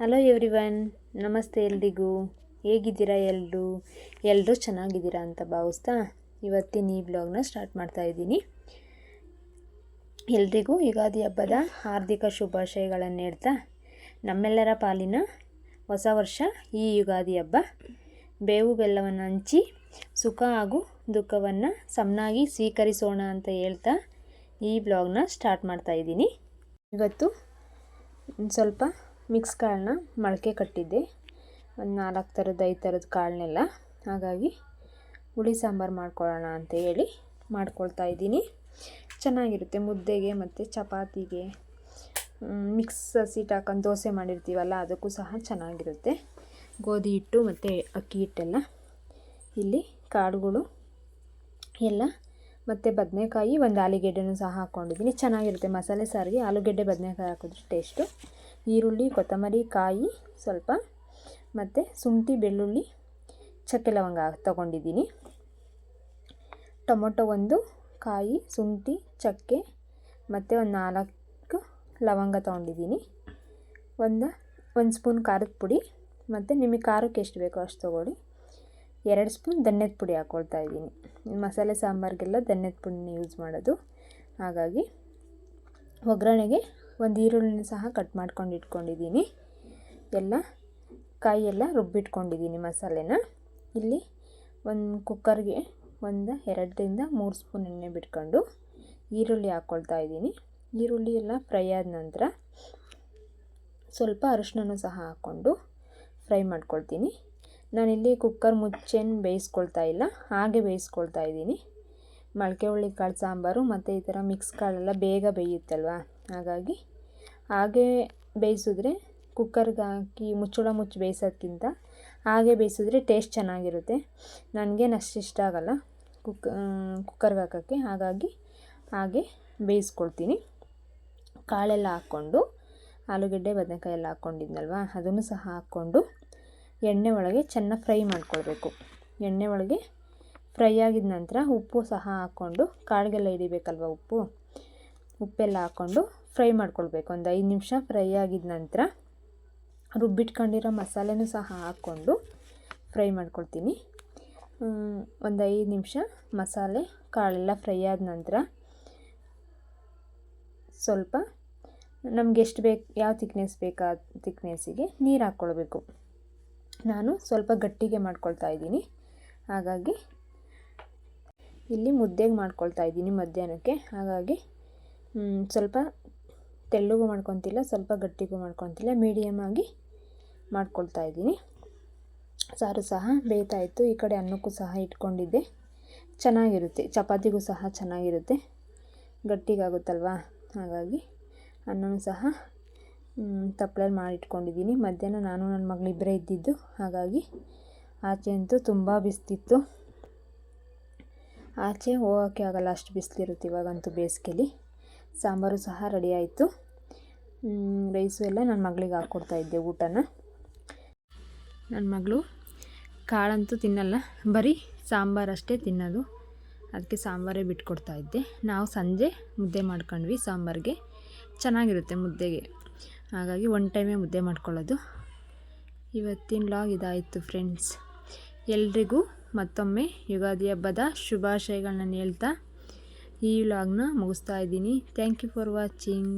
Hello everyone ನಮಸ್ತೆ ಎಲ್ರಿಗೂ. ಹೇಗಿದ್ದೀರಾ ಎಲ್ಲರೂ ಎಲ್ಲರೂ ಚೆನ್ನಾಗಿದ್ದೀರಾ ಅಂತ ಭಾವಿಸ್ತಾ ಇವತ್ತಿನ ಈ ಬ್ಲಾಗ್ನ ಸ್ಟಾರ್ಟ್ ಮಾಡ್ತಾ ಇದ್ದೀನಿ. ಎಲ್ರಿಗೂ ಯುಗಾದಿ ಹಬ್ಬದ ಹಾರ್ದಿಕ ಶುಭಾಶಯಗಳನ್ನು ಹೇಳ್ತಾ ನಮ್ಮೆಲ್ಲರ ಪಾಲಿನ ಹೊಸ ವರ್ಷ ಈ ಯುಗಾದಿ ಹಬ್ಬ. ಬೇವು ಬೆಲ್ಲವನ್ನು ಹಂಚಿ ಸುಖ ಹಾಗೂ ದುಃಖವನ್ನು ಸಮನಾಗಿ ಸ್ವೀಕರಿಸೋಣ ಅಂತ ಹೇಳ್ತಾ ಈ ಬ್ಲಾಗ್ನ ಸ್ಟಾರ್ಟ್ ಮಾಡ್ತಾ ಇದ್ದೀನಿ. ಇವತ್ತು ಸ್ವಲ್ಪ ಮಿಕ್ಸ್ ಕಾಳನ್ನ ಮೊಳಕೆ ಕಟ್ಟಿದ್ದೆ. ಒಂದು ನಾಲ್ಕು ಥರದ, ಐದು ಥರದ ಕಾಳನ್ನೆಲ್ಲ ಹಾಗಾಗಿ ಹುಳಿ ಸಾಂಬಾರು ಮಾಡ್ಕೊಳ್ಳೋಣ ಅಂತ ಹೇಳಿ ಮಾಡ್ಕೊಳ್ತಾ ಇದ್ದೀನಿ. ಚೆನ್ನಾಗಿರುತ್ತೆ ಮುದ್ದೆಗೆ ಮತ್ತು ಚಪಾತಿಗೆ. ಮಿಕ್ಸ್ ಸೀಟ್ ಹಾಕೊಂಡು ದೋಸೆ ಮಾಡಿರ್ತೀವಲ್ಲ, ಅದಕ್ಕೂ ಸಹ ಚೆನ್ನಾಗಿರುತ್ತೆ. ಗೋಧಿ ಹಿಟ್ಟು ಮತ್ತು ಅಕ್ಕಿ ಹಿಟ್ಟೆಲ್ಲ. ಇಲ್ಲಿ ಕಾಳುಗಳು ಎಲ್ಲ ಮತ್ತು ಬದನೆಕಾಯಿ, ಒಂದು ಆಲೂಗೆಡ್ಡೆನೂ ಸಹ ಹಾಕ್ಕೊಂಡಿದ್ದೀನಿ ಚೆನ್ನಾಗಿರುತ್ತೆ ಮಸಾಲೆ ಸಾರಿಗೆ ಆಲೂಗೆಡ್ಡೆ, ಬದನೆಕಾಯಿ ಹಾಕಿದ್ರೆ ಟೇಸ್ಟು ಈರುಳ್ಳಿ, ಕೊತ್ತಂಬರಿ, ಕಾಯಿ ಸ್ವಲ್ಪ ಮತ್ತು ಶುಂಠಿ, ಬೆಳ್ಳುಳ್ಳಿ, ಚಕ್ಕೆ ಲವಂಗ ತಗೊಂಡಿದ್ದೀನಿ. ಟೊಮೊಟೊ ಒಂದು, ಕಾಯಿ, ಶುಂಠಿ, ಚಕ್ಕೆ ಮತ್ತು ಒಂದು ನಾಲ್ಕು ಲವಂಗ ತೊಗೊಂಡಿದ್ದೀನಿ. ಒಂದು ಒಂದು ಸ್ಪೂನ್ ಖಾರದ ಪುಡಿ ಮತ್ತು ನಿಮಗೆ ಖಾರಕ್ಕೆ ಎಷ್ಟು ಬೇಕೋ ಅಷ್ಟು ತೊಗೊಳ್ಳಿ. ಎರಡು ಸ್ಪೂನ್ ಧನ್ಯದ ಪುಡಿ ಹಾಕ್ಕೊಳ್ತಾ ಇದ್ದೀನಿ. ಮಸಾಲೆ ಸಾಂಬಾರಿಗೆಲ್ಲ ಧನ್ಯದ ಪುಡಿನ ಯೂಸ್ ಮಾಡೋದು. ಹಾಗಾಗಿ ಒಗ್ಗರಣೆಗೆ ಒಂದು ಈರುಳ್ಳಿನ ಸಹ ಕಟ್ ಮಾಡ್ಕೊಂಡು ಇಟ್ಕೊಂಡಿದ್ದೀನಿ. ಎಲ್ಲ ಕಾಯಿಯೆಲ್ಲ ರುಬ್ಬಿಟ್ಕೊಂಡಿದ್ದೀನಿ ಮಸಾಲೆನ. ಇಲ್ಲಿ ಒಂದು ಕುಕ್ಕರ್ಗೆ ಒಂದು ಎರಡರಿಂದ ಮೂರು ಸ್ಪೂನ್ ಎಣ್ಣೆ ಬಿಟ್ಕೊಂಡು ಈರುಳ್ಳಿ ಹಾಕ್ಕೊಳ್ತಾ ಇದ್ದೀನಿ. ಈರುಳ್ಳಿ ಎಲ್ಲ ಫ್ರೈ ಆದ ನಂತರ ಸ್ವಲ್ಪ ಅರಿಶಿನೂ ಸಹ ಹಾಕ್ಕೊಂಡು ಫ್ರೈ ಮಾಡ್ಕೊಳ್ತೀನಿ. ನಾನಿಲ್ಲಿ ಕುಕ್ಕರ್ ಮುಚ್ಚೇನು ಬೇಯಿಸ್ಕೊಳ್ತಾ ಇಲ್ಲ, ಹಾಗೆ ಬೇಯಿಸ್ಕೊಳ್ತಾ ಇದ್ದೀನಿ. ಮೊಳಕೆ ಹುಳ್ಳಿ ಕಾಳು, ಸಾಂಬಾರು ಮತ್ತು ಈ ಥರ ಮಿಕ್ಸ್ ಕಾಳೆಲ್ಲ ಬೇಗ ಬೇಯುತ್ತಲ್ವ? ಹಾಗಾಗಿ ಹಾಗೆ ಬೇಯಿಸಿದ್ರೆ ಕುಕ್ಕರ್ಗೆ ಹಾಕಿ ಮುಚ್ಚಳ ಮುಚ್ಚಿ ಬೇಯಿಸೋದ್ಕಿಂತ ಹಾಗೆ ಬೇಯಿಸಿದ್ರೆ ಟೇಸ್ಟ್ ಚೆನ್ನಾಗಿರುತ್ತೆ. ನನಗೇನು ಅಷ್ಟು ಇಷ್ಟ ಆಗೋಲ್ಲ ಕುಕ್, ಕುಕ್ಕರ್ಗೆ ಹಾಕೋಕ್ಕೆ. ಹಾಗಾಗಿ ಹಾಗೆ ಬೇಯಿಸ್ಕೊಳ್ತೀನಿ. ಕಾಳೆಲ್ಲ ಹಾಕ್ಕೊಂಡು, ಆಲೂಗಡ್ಡೆ, ಬದನೆಕಾಯಿ ಎಲ್ಲ ಹಾಕ್ಕೊಂಡಿದ್ನಲ್ವ, ಅದನ್ನು ಸಹ ಹಾಕ್ಕೊಂಡು ಎಣ್ಣೆ ಒಳಗೆ ಚೆನ್ನಾಗಿ ಫ್ರೈ ಮಾಡ್ಕೊಳ್ಬೇಕು. ಎಣ್ಣೆ ಒಳಗೆ ಫ್ರೈ ಆಗಿದ ನಂತರ ಉಪ್ಪು ಸಹ ಹಾಕ್ಕೊಂಡು, ಕಾಳಿಗೆಲ್ಲ ಹಿಡಿಬೇಕಲ್ವ ಉಪ್ಪು? ಉಪ್ಪೆಲ್ಲ ಹಾಕ್ಕೊಂಡು ಫ್ರೈ ಮಾಡ್ಕೊಳ್ಬೇಕು. ಒಂದು ಐದು ನಿಮಿಷ ಫ್ರೈ ಆಗಿದ ನಂತರ ರುಬ್ಬಿಟ್ಕೊಂಡಿರೋ ಮಸಾಲೆನೂ ಸಹ ಹಾಕ್ಕೊಂಡು ಫ್ರೈ ಮಾಡ್ಕೊಳ್ತೀನಿ. ಒಂದು ಐದು ನಿಮಿಷ ಮಸಾಲೆ ಕಾಳೆಲ್ಲ ಫ್ರೈ ಆದ ನಂತರ ಸ್ವಲ್ಪ ನಮ್ಗೆ ಎಷ್ಟು ಬೇಕು, ಯಾವ ತಿಕ್ನೆಸ್ ಬೇಕಾ ತಿಕ್ನೆಸ್ಸಿಗೆ ನೀರು ಹಾಕ್ಕೊಳ್ಬೇಕು ನಾನು ಸ್ವಲ್ಪ ಗಟ್ಟಿಗೆ ಮಾಡ್ಕೊಳ್ತಾ ಇದ್ದೀನಿ. ಹಾಗಾಗಿ ಇಲ್ಲಿ ಮುದ್ದೆಗೆ ಮಾಡ್ಕೊಳ್ತಾ ಇದ್ದೀನಿ ಮಧ್ಯಾಹ್ನಕ್ಕೆ. ಹಾಗಾಗಿ ಸ್ವಲ್ಪ ತೆಳ್ಳಗೂ ಮಾಡ್ಕೊತಿಲ್ಲ, ಸ್ವಲ್ಪ ಗಟ್ಟಿಗೂ ಮಾಡ್ಕೊತಿಲ್ಲ ಮೀಡಿಯಮ್ ಆಗಿ ಮಾಡ್ಕೊಳ್ತಾ ಇದ್ದೀನಿ. ಸಾರು ಸಹ ಬೇಯ್ತಾ ಇತ್ತು ಈ ಕಡೆ ಅನ್ನಕ್ಕೂ ಸಹ ಇಟ್ಕೊಂಡಿದ್ದೆ. ಚೆನ್ನಾಗಿರುತ್ತೆ, ಚಪಾತಿಗೂ ಸಹ ಚೆನ್ನಾಗಿರುತ್ತೆ. ಗಟ್ಟಿಗಾಗುತ್ತಲ್ವಾ? ಹಾಗಾಗಿ ಅನ್ನನೂ ಸಹ ತಪ್ಪಲಲ್ಲಿ ಮಾಡಿಟ್ಕೊಂಡಿದ್ದೀನಿ. ಮಧ್ಯಾಹ್ನ ನಾನು ನನ್ನ ಮಗಳಿಬ್ಬರೇ ಇದ್ದಿದ್ದು, ಹಾಗಾಗಿ ಆಚೆ ಅಂತೂ ತುಂಬ ಬಿಸ್ತಿತ್ತು. ಆಚೆ ಹೋಗೋಕ್ಕೆ ಆಗಲ್ಲ, ಅಷ್ಟು ಬಿಸಿಲಿರುತ್ತೆ ಇವಾಗಂತೂ ಬೇಸಿಗೆಲಿ. ಸಾಂಬಾರು ಸಹ ರೆಡಿ ಆಯಿತು. ರೈಸು ಎಲ್ಲ ನನ್ನ ಮಗಳಿಗೆ ಹಾಕ್ಕೊಡ್ತಾ ಇದ್ದೆ ಊಟನ. ನನ್ನ ಮಗಳು ಕಾಳಂತೂ ತಿನ್ನಲ್ಲ, ಬರೀ ಸಾಂಬಾರಷ್ಟೇ ತಿನ್ನೋದು. ಅದಕ್ಕೆ ಸಾಂಬಾರೇ ಬಿಟ್ಕೊಡ್ತಾ ಇದ್ದೆ. ನಾವು ಸಂಜೆ ಮುದ್ದೆ ಮಾಡ್ಕೊಂಡ್ವಿ ಸಾಂಬಾರಿಗೆ. ಚೆನ್ನಾಗಿರುತ್ತೆ ಮುದ್ದೆಗೆ. ಹಾಗಾಗಿ ಒನ್ ಟೈಮೇ ಮುದ್ದೆ ಮಾಡ್ಕೊಳ್ಳೋದು. ಇವತ್ತಿನ ಲಾಗ್ ಇದಾಯಿತು ಫ್ರೆಂಡ್ಸ್ ಎಲ್ರಿಗೂ ಮತ್ತೊಮ್ಮೆ ಯುಗಾದಿ ಹಬ್ಬದ ಶುಭಾಶಯಗಳನ್ನ ಹೇಳ್ತಾ ಈ ವ್ಲಾಗ್ನ ಮುಗಿಸ್ತಾ ಇದ್ದೀನಿ. Thank you for watching